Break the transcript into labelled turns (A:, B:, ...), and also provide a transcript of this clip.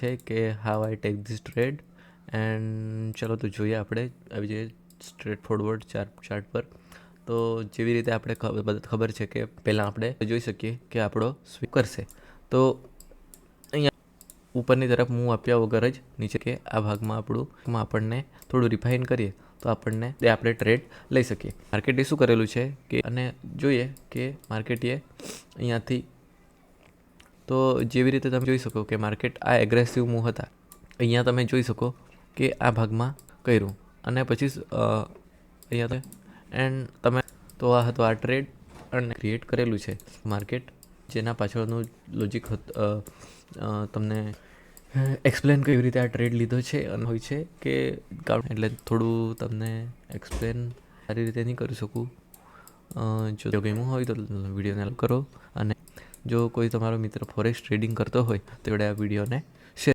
A: છે કે how I take this trade and ચલો તો જોઈએ આપણે આવી જઈએ સ્ટ્રેટ ફોરવર્ડ ચાર્ટ ચાર્ટ પર. તો જેવી રીતે આપણે ખબર છે કે પહેલાં આપણે જોઈ શકીએ કે આપણો સ્વીપ કરશે. તો અહીંયા ઉપરની તરફ મૂવ આપ્યા વગર જ નીચે કે આ ભાગમાં આપણું આપણને થોડું રિફાઇન કરીએ, તો આપણને તે આપણે ટ્રેડ લઈ શકીએ. માર્કેટે શું કરેલું છે કે, અને જોઈએ કે માર્કેટે અહીંયાથી તો જેવી રીતે તમે જોઈ શકો કે માર્કેટ આ એગ્રેસિવ મૂવ હતા, અહીંયા તમે જોઈ શકો કે આ ભાગમાં કર્યું. અને પછી અહીંયા એન્ડ તમે, તો આ હતો આ ટ્રેડ અને ક્રિએટ કરેલું છે માર્કેટ જેના પાછળનું લોજિક તમને એક્સપ્લેન કેવી રીતે આ ટ્રેડ લીધો છે અને હોય છે કે એટલે થોડું તમને એક્સપ્લેન સારી રીતે નહીં કરી શકું. જો ગમ્યું હોય તો વિડીયોને કરો અને જો કોઈ તમારો મિત્ર ફોરેક્સ ટ્રેડિંગ કરતો હોય તો એવડે આ વિડીયોને